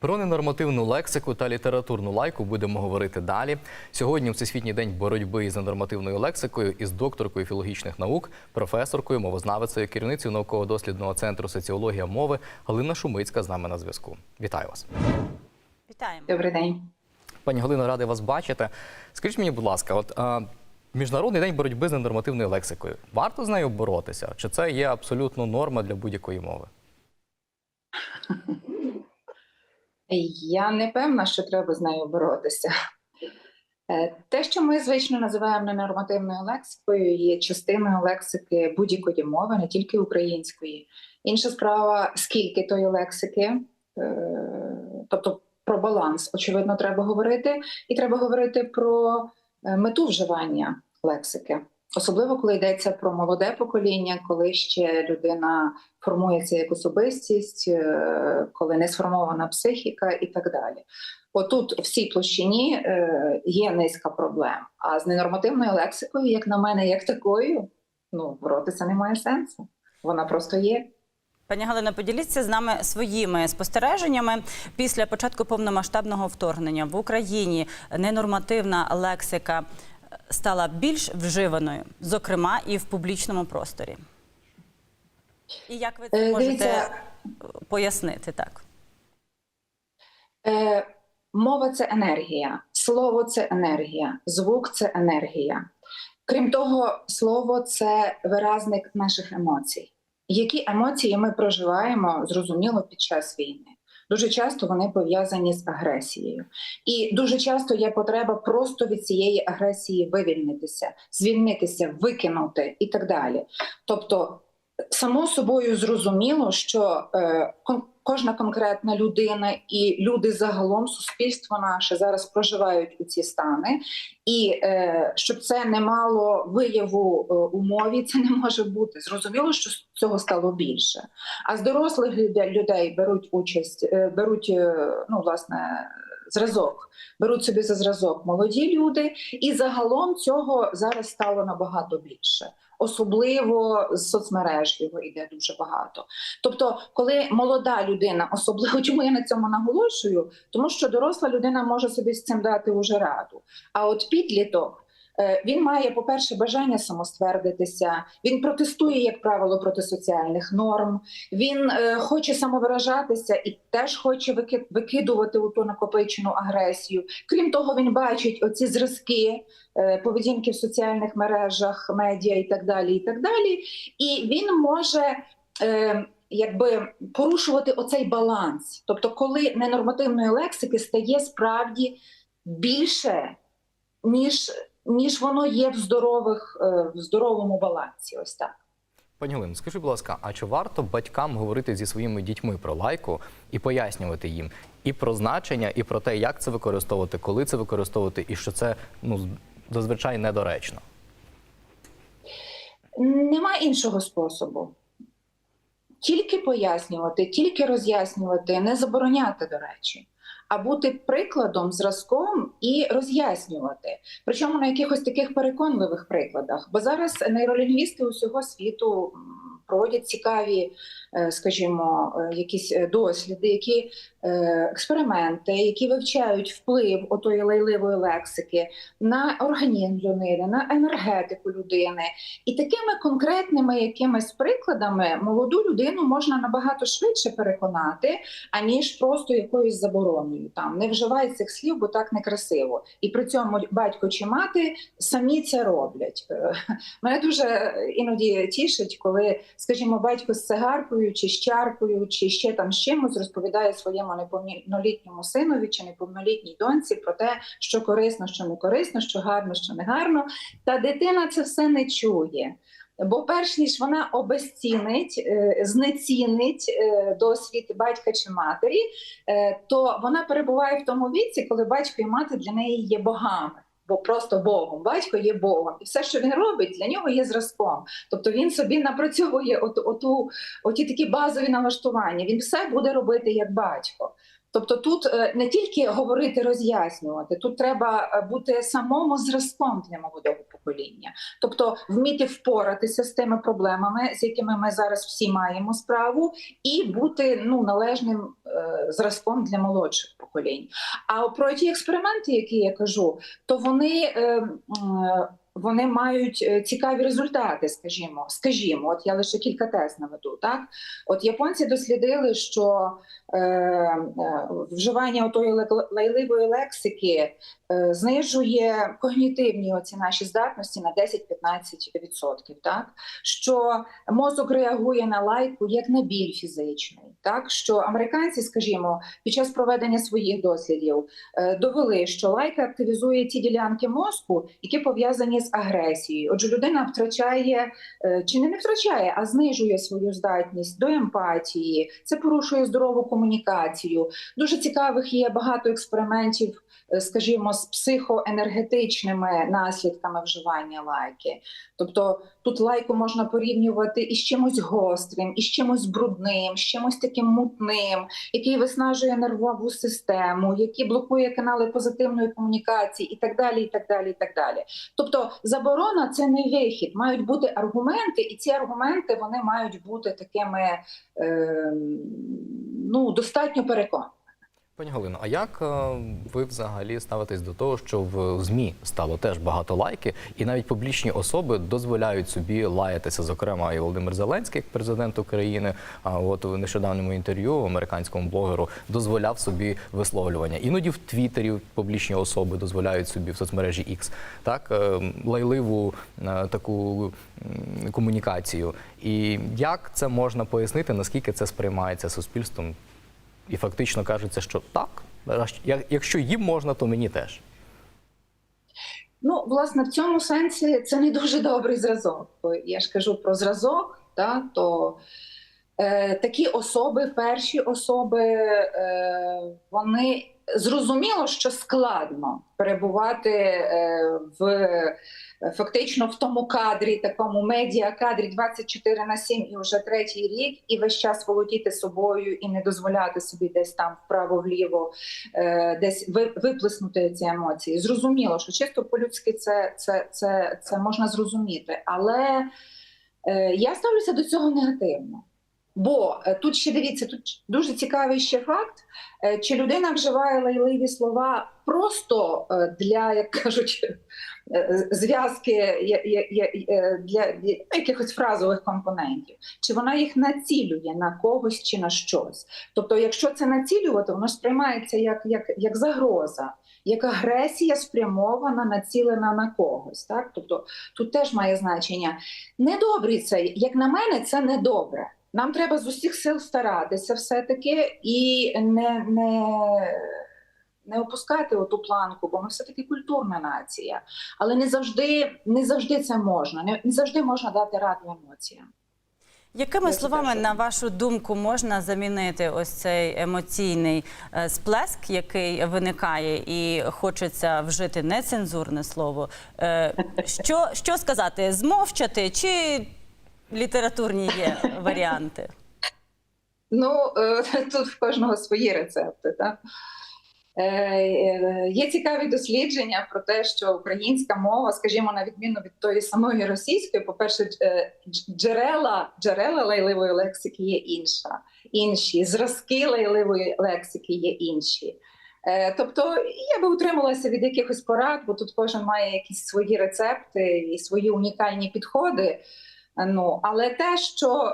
Про ненормативну лексику та літературну лайку будемо говорити далі. Сьогодні, у Всесвітній день боротьби із ненормативною лексикою, із докторкою філологічних наук, професоркою, мовознавицею, керівницею науково-дослідного центру соціологія мови Галина Шумицька з нами на зв'язку. Вітаю вас, Вітаємо. Добрий день. пані Галино, радий вас бачити. Скажіть мені, будь ласка, от а, міжнародний день боротьби з ненормативною лексикою. Варто з нею боротися? Чи це є абсолютно норма для будь-якої мови? Я не певна, що треба з нею боротися. Е, Те, що ми звично називаємо ненормативною лексикою, є частиною лексики будь-якої мови, не тільки української. Інша справа, скільки тої лексики, е, тобто про баланс, очевидно, треба говорити, і треба говорити про е, мету вживання лексики. Особливо коли йдеться про молоде покоління, коли ще людина формується як особистість, е, коли не сформована психіка і так далі. Отут в цій площині е, є низка проблем. А з ненормативною лексикою, як на мене, як такою, ну боротися немає сенсу. Вона просто є. Пані Галина, поділіться з нами своїми спостереженнями після початку повномасштабного вторгнення в Україні. Ненормативна лексика стала більш вживаною, зокрема і в публічному просторі. І як ви це Е, можете дивіться. пояснити так? Е, мова це енергія, слово це енергія, звук це енергія. Крім того, слово це виразник наших емоцій. Які емоції ми проживаємо, зрозуміло, під час війни. Дуже часто вони пов'язані з агресією, і дуже часто є потреба просто від цієї агресії вивільнитися, звільнитися, викинути і так далі. Тобто, само собою зрозуміло, що е, кожна конкретна людина і люди загалом, суспільство наше зараз проживають у ці стани, і е, щоб це не мало вияву е, у мові, це не може бути. Зрозуміло, що цього стало більше. А з дорослих людей беруть участь, е, беруть е, ну власне. Зразок беруть собі за зразок молоді люди, і загалом цього зараз стало набагато більше. Особливо з соцмереж його йде дуже багато. Тобто, коли молода людина, особливо чому я на цьому наголошую, тому що доросла людина може собі з цим дати уже раду. А от підліток. Е, Він має, по-перше, бажання самоствердитися. Він протестує, як правило, проти соціальних норм. Він е, хоче самовиражатися і теж хоче вики- викидувати у ту накопичену агресію. Крім того, він бачить оці зразки е, поведінки в соціальних мережах, медіа і так далі. І так далі. І він може. Якби порушувати оцей баланс, тобто, коли ненормативної лексики стає справді більше, ніж, ніж воно є в здорових е, в здоровому балансі. Ось так. Пані Галино, скажіть, будь ласка, а чи варто батькам говорити зі своїми дітьми про лайку і пояснювати їм і про значення, і про те, як це використовувати, коли це використовувати, і що це ну зазвичай недоречно? Нема іншого способу. Тільки пояснювати, тільки роз'яснювати, не забороняти, до речі, а бути прикладом, зразком і роз'яснювати. Причому на якихось таких переконливих прикладах. Бо зараз нейролінгвісти усього світу проводять цікаві, е, скажімо, е, якісь е, досліди, які експерименти, які вивчають вплив отої лайливої лексики на організм людини, на енергетику людини. І такими конкретними якимись прикладами молоду людину можна набагато швидше переконати, аніж просто якоюсь забороною. Там не вживай цих слів, бо так некрасиво. І при цьому батько чи мати самі це роблять. Мене дуже іноді тішить, коли, скажімо, батько з цигаркою, чи з чаркою, чи ще там з чимось розповідає своєму неповнолітньому синові чи неповнолітній доньці про те, що корисно, що не корисно, що гарно, що не гарно. Та дитина це все не чує. Бо перш ніж вона обезцінить, е, знецінить е, досвід батька чи матері, е, то вона перебуває в тому віці, коли батько і мати для неї є богами. Бо просто Богом, батько є Богом, і все, що він робить, для нього є зразком. Тобто він собі напрацьовує оту, оту, оті такі базові налаштування. Він все буде робити як батько. Тобто тут е, не тільки говорити, роз'яснювати, тут треба е, бути самому зразком для молодого покоління, тобто вміти впоратися з тими проблемами, з якими ми зараз всі маємо справу, і бути ну належним е, зразком для молодших поколінь. А про ті експерименти, які я кажу, то вони. Вони мають е, цікаві результати, скажімо, скажімо, от я лише кілька тез наведу. Так, от японці дослідили, що е, е, вживання отої лайливої лексики е, знижує когнітивні оці наші здатності на 10-15%. Так, що мозок реагує на лайку як на біль фізичний. Так, що американці, скажімо, під час проведення своїх дослідів е, довели, що лайка активізує ті ділянки мозку, які пов'язані з агресією. Отже, людина втрачає е, чи не не втрачає, а знижує свою здатність до емпатії. Це порушує здорову комунікацію. Дуже цікавих є багато експериментів, скажімо, з психоенергетичними наслідками вживання лайки. Тобто тут лайку можна порівнювати із чимось гострим, із чимось брудним, з чимось таким мутним, який виснажує нервову систему, який блокує канали позитивної комунікації, і так далі. І так далі, і так далі. Тобто, заборона це не вихід, мають бути аргументи, і ці аргументи вони мають бути такими е, ну достатньо переконаними. Пані Галино, а як е, ви взагалі ставитесь до того, що в ЗМІ стало теж багато лайки, і навіть публічні особи дозволяють собі лаятися, зокрема, і Володимир Зеленський, як президент України. А от в нещодавньому інтерв'ю американському блогеру дозволяв собі висловлювання. Іноді в Твіттері публічні особи дозволяють собі в соцмережі X так е, лайливу е, таку комунікацію. І як це можна пояснити, наскільки це сприймається суспільством? І фактично кажеться, що так, якщо їм можна, то мені теж. Ну, власне, в цьому сенсі це не дуже добрий зразок. Я ж кажу про зразок, та, то е, такі особи, перші особи, е, вони зрозуміло, що складно перебувати е, в фактично в тому кадрі, такому медіа-кадрі 24 на 7 і вже третій рік, і весь час володіти собою і не дозволяти собі десь там вправо-вліво е, десь ви- виплеснути ці емоції. Зрозуміло, що чисто по-людськи це, це, це, це можна зрозуміти, але е, я ставлюся до цього негативно. Бо е, тут ще дивіться, тут дуже цікавий ще факт, чи людина вживає лайливі слова просто для, як кажуть, зв'язки е, для якихось фразових компонентів, чи вона їх націлює на когось чи на щось. Тобто, якщо це націлювати, воно сприймається як, як, як загроза, як агресія спрямована, націлена на когось. Так? Тобто тут теж має значення. Недобрий це, як на мене, це недобре. Нам треба з усіх сил старатися все-таки і не, не, не опускати оту планку, бо ми все-таки культурна нація. Але не завжди, не завжди це можна, не, не завжди можна дати раду емоціям. Якими Я словами, на вашу думку, можна замінити ось цей емоційний е, сплеск, який виникає, і хочеться вжити нецензурне слово? Е, Що, що сказати? Змовчати чи літературні є варіанти? Ну, е, тут в кожного свої рецепти. Так? Е, е, Є цікаві дослідження про те, що українська мова, скажімо, на відміну від тої самої російської, по-перше, дж- е, дж- джерела, джерела лайливої лексики є інша, інші, зразки лайливої лексики є інші. Тобто я би утрималася від якихось порад, бо тут кожен має якісь свої рецепти і свої унікальні підходи. Ну, але те, що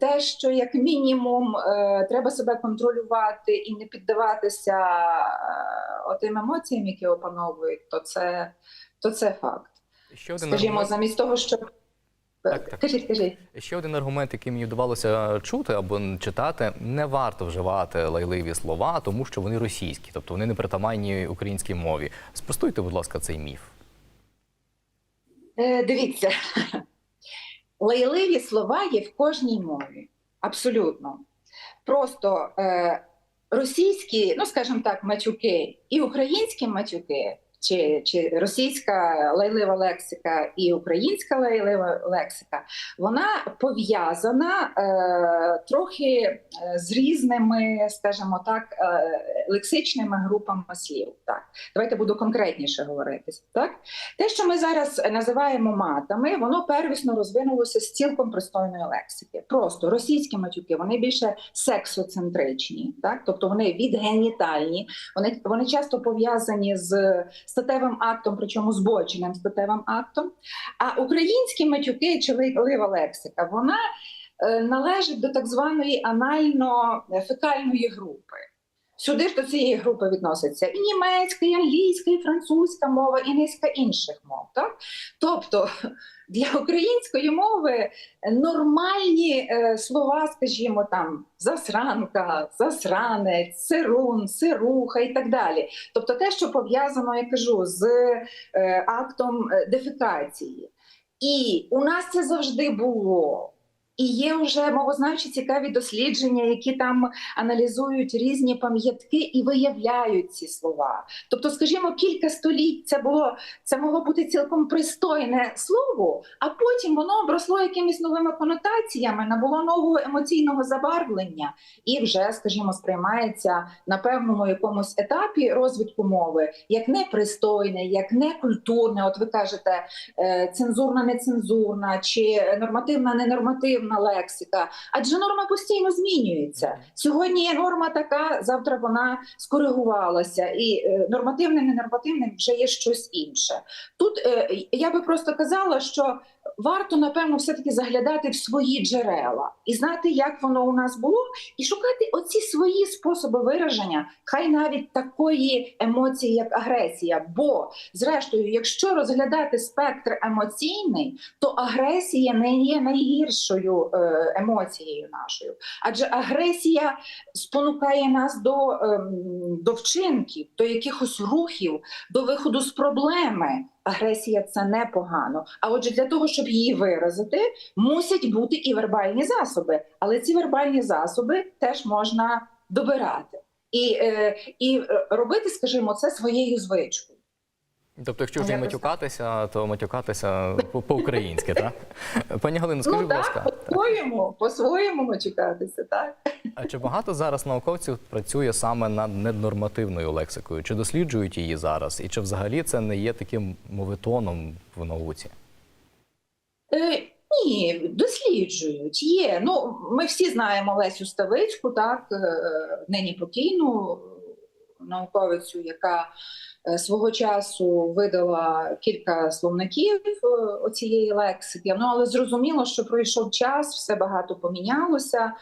те, що як мінімум е, треба себе контролювати і не піддаватися е, отим емоціям, які опановують, то це, то це факт. Ще один Скажімо, аргумент, замість того, щоб Так, так. кажіть, кажіть. ще один аргумент, який мені вдавалося чути або читати, не варто вживати лайливі слова, тому що вони російські, тобто вони не притаманні українській мові. Спростуйте, будь ласка, цей міф. Е, дивіться, лайливі слова є в кожній мові. Абсолютно. Просто е, російські, ну скажімо так, матюки і українські матюки чи, чи російська лайлива лексика і українська лайлива лексика, вона пов'язана е, трохи е, з різними, скажімо так, е, лексичними групами слів. Так, давайте буду конкретніше говорити. Так, те, що ми зараз називаємо матами, воно первісно розвинулося з цілком пристойної лексики. Просто російські матюки вони більше сексоцентричні, так тобто вони відгенітальні, вони, вони часто пов'язані з статевим актом, причому збоченим статевим актом. А українські матюки чи лива лексика, вона е, належить до так званої анально-фекальної групи. Сюди ж до цієї групи відноситься і німецька, і англійська, і французька мова, і низка інших мов. Так? Тобто для української мови нормальні е, слова, скажімо, там засранка, засранець, сирун, сируха і так далі. Тобто те, що пов'язано, я кажу, з е, актом е, дефекації. І у нас це завжди було. І є вже мовознавчі цікаві дослідження, які там аналізують різні пам'ятки і виявляють ці слова. Тобто, скажімо, кілька століть це було це могло бути цілком пристойне слово, а потім воно обросло якимись новими конотаціями, набуло нового емоційного забарвлення і вже, скажімо, сприймається на певному якомусь етапі розвитку мови як непристойне, як некультурне. От ви кажете, е, цензурна, нецензурна чи нормативна, ненормативна лексика. Адже норма постійно змінюється. Сьогодні є норма така, завтра вона скоригувалася, і нормативним і ненормативне вже є щось інше. Тут е, я би просто казала, що варто напевно все-таки заглядати в свої джерела і знати, як воно у нас було, і шукати оці свої способи вираження, хай навіть такої емоції, як агресія. Бо, зрештою, якщо розглядати спектр емоційний, то агресія не є найгіршою е, емоцією нашою, адже агресія спонукає нас до, ем, до вчинків, до якихось рухів, до виходу з проблеми. Агресія це непогано. А отже, для того, щоб її виразити, мусять бути і вербальні засоби. Але ці вербальні засоби теж можна добирати і, е, і е, робити, скажімо, це своєю звичкою. Тобто, якщо вже Якось матюкатися, то матюкатися по- по-українськи, так? Пані Галино, скажіть, ну будь так, ласка, по-своєму, по-своєму мочекатися, так. а чи багато зараз науковців працює саме над неднормативною лексикою? Чи досліджують її зараз? І чи взагалі це не є таким мовитоном в науці? Е, ні, досліджують. Є. Ну, ми всі знаємо Лесю Ставицьку, так, е, нині покійну науковицю, яка е, свого часу видала кілька словників е, оцієї лексики. Ну, але зрозуміло, що пройшов час, все багато помінялося.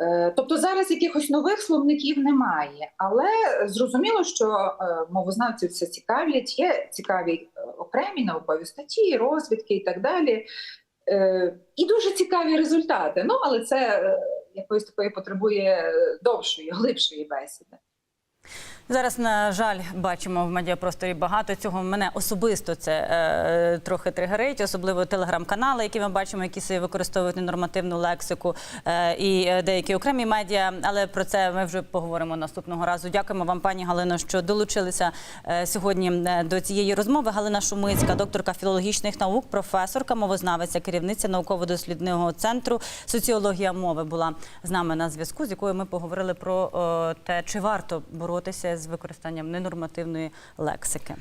Е, Тобто зараз якихось нових словників немає, але зрозуміло, що е, мовознавців це цікавлять. Є цікаві окремі наукові статті, розвідки і так далі. І дуже цікаві результати. Ну, але це якоїсь такої потребує довшої, глибшої бесіди. Зараз, на жаль, бачимо в медіапросторі багато цього. Мене особисто це е, трохи тригерить, особливо телеграм-канали, які ми бачимо, які використовують ненормативну лексику е, і е, деякі окремі медіа. Але про це ми вже поговоримо наступного разу. Дякуємо вам, пані Галино, що долучилися е, сьогодні е, до цієї розмови. Галина Шумицька, докторка філологічних наук, професорка, мовознавиця, керівниця науково-дослідного центру соціологія мови була з нами на зв'язку, з якою ми поговорили про е, те, чи варто боротися з використанням ненормативної лексики.